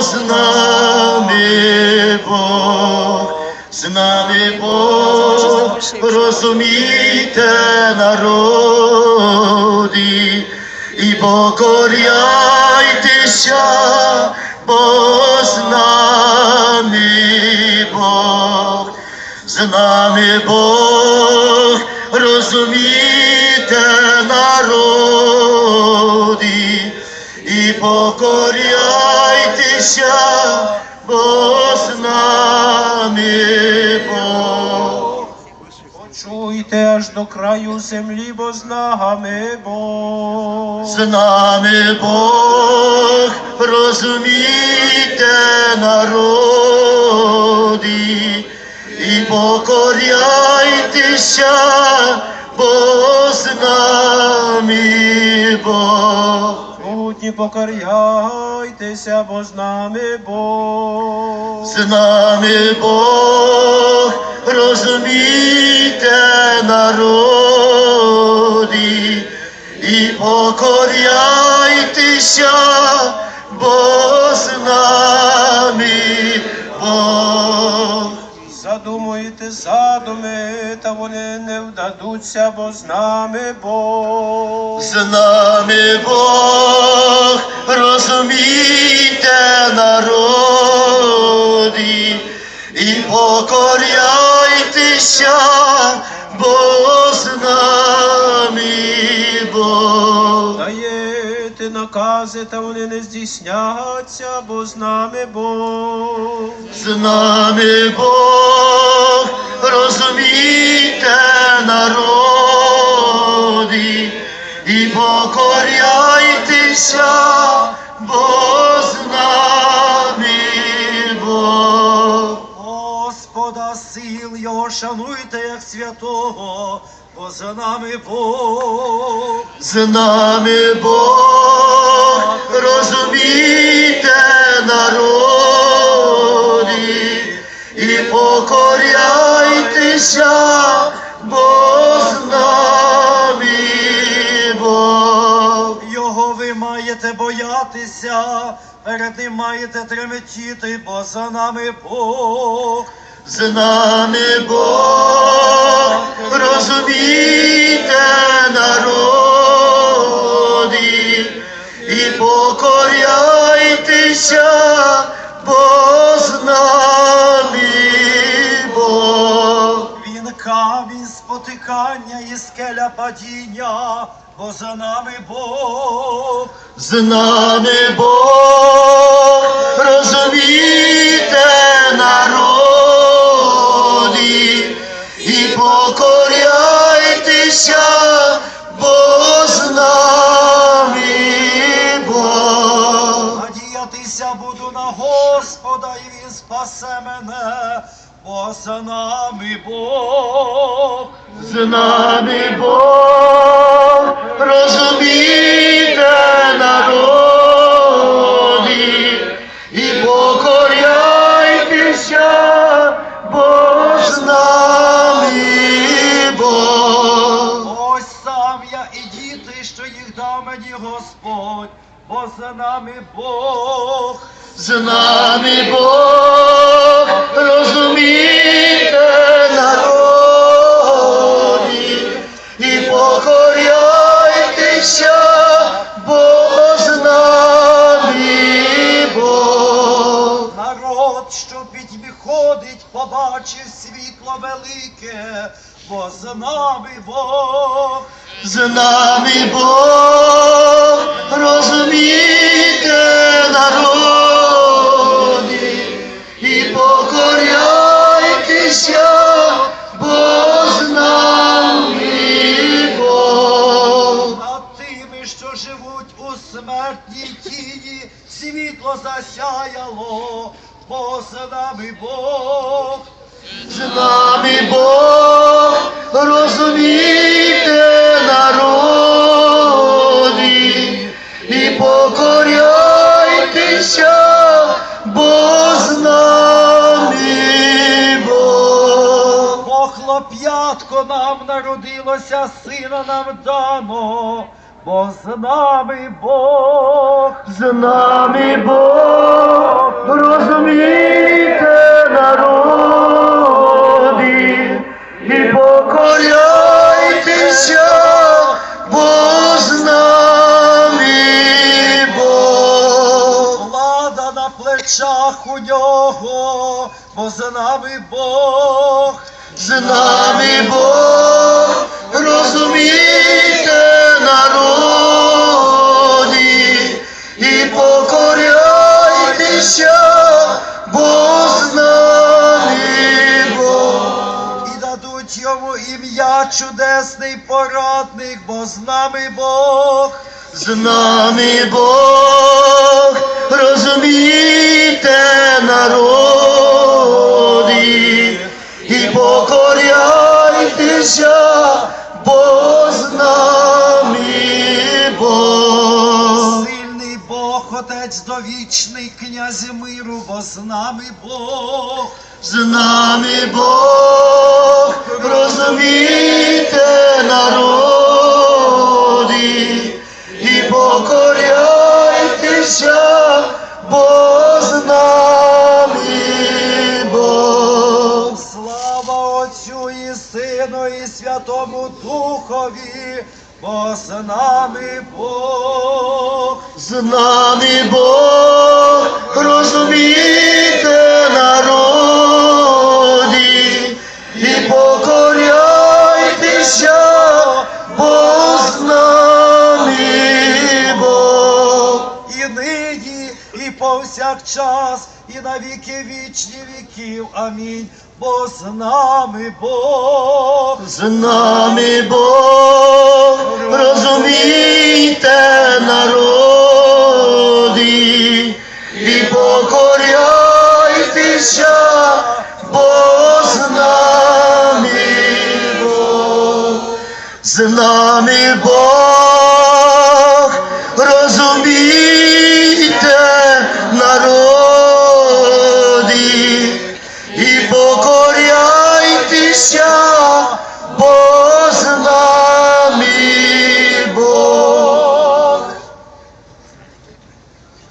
з нами Бог, з нами Бог, розумійте народи, і покоряйтеся, бо з нами Бог, з нами Бог, і покоряйтеся, бо з нами Бог. Почуйте аж до краю землі, бо з нами Бог. З нами Бог, розумійте народи, і покоряйтеся, бо з нами Бог. Могутні покоряйтеся, бо з нами Бог. З нами Бог, розумійте народи, і покоряйтеся, бо з нами Бог. Задумуйте задуми, та вони не вдадуться, бо з нами Бог. З нами Бог, розумійте народи, і покоряйтеся, бо з нами Накази, та вони не здійсняться, бо з нами Бог. З нами Бог, розумійте народи, і покоряйтеся, бо сил його шануйте, як святого, бо за нами Бог. З нами Бог, розумійте народи, і покоряйтеся, бо з нами Бог. Його ви маєте боятися, перед ним маєте тремтіти, бо за нами Бог. З нами Бог, розумійте народи, і покоряйтеся, бо з нами Бог. Він камінь спотикання і скеля падіння, бо за нами Бог. З нами Бог, розумійте спасе мене, бо за нами Бог. З нами Бог, розумійте народи, і покоряйтеся, бо з нами Бог. Ось сам я і діти, що їх дав мені Господь, бо за нами Бог. З нами Бог, Народ, що пітьмі ходить, побачив світло велике, бо за нами Бог. З нами Бог, розумійте народи, і покоряйтеся, бо з нами Бог. Над тими, що живуть у смертній тіні, світло засяяло, бо за нами Бог. З нами Бог, розумійте народи, і покоряйтеся, бо з нами Бог. Бо хлоп'ятко нам народилося, сина нам дано, Бо з нами Бог, з нами Бог, розумійте народи і покоряйтеся, бо з нами Бог. Влада на плечах у нього, бо з нами Бог, з нами Бог. Чудесний порадник, бо з нами Бог. З нами Бог, розумійте народи і покоряйтеся, бо з нами Бог. Сильний Бог, Отець довічний, князь миру, бо з нами Бог. З нами Бог, Сину і Святому Духові, бо з нами Бог. З нами Бог, розумійте народи і на віки вічні віків. Амінь. Бо з нами Бог. З нами Бог, розумійте народи і покоряйтеся, бо з нами Бог, з нами